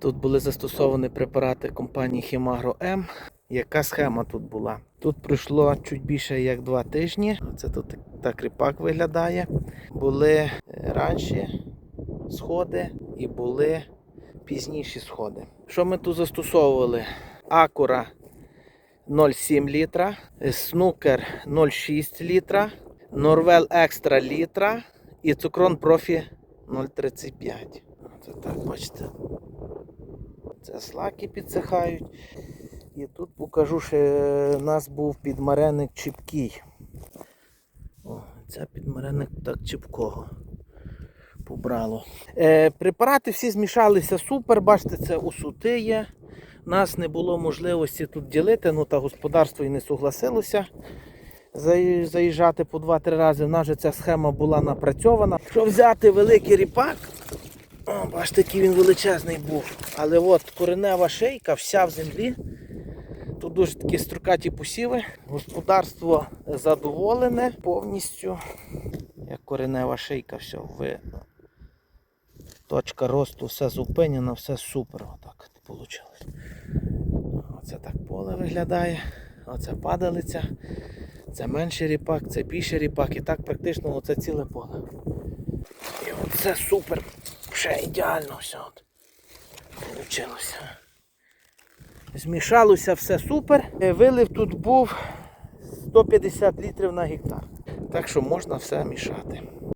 Тут були застосовані препарати компанії Хімагро М. Яка схема тут була? Тут пройшло чуть більше як два тижні. Це тут так- ріпак виглядає. Були е, ранші сходи і були пізніші сходи. Що ми тут застосовували? Акура 0,7 літра, снукер 0,6 літра, Норвел Екстра літра і цукрон профі 0,35. Це так, бачите. Це слаки підсихають. І тут покажу, що у нас був підмареник чіпкий. О, це підмареник так чіпкого побрало. Е, препарати всі змішалися супер. Бачите, це усути є. Нас не було можливості тут ділити, ну та господарство і не согласилося заїжджати по 2-3 рази. У нас же ця схема була напрацьована. Щоб взяти великий ріпак, о, бачите, який він величезний був. Але от коренева шейка, вся в землі. Тут дуже такі строкаті посіви. Господарство задоволене повністю. Як коренева шийка, все видно. Точка росту, все зупинено, все супер. Отак от вийшло. Оце так поле виглядає. Оце падалиця. Це менший ріпак, це більший ріпак. І так практично оце ціле поле. І оце супер. Ідеально все. Получилося. Змішалося все супер. Е, Вилив тут був 150 літрів на гектар. Так що можна все мішати.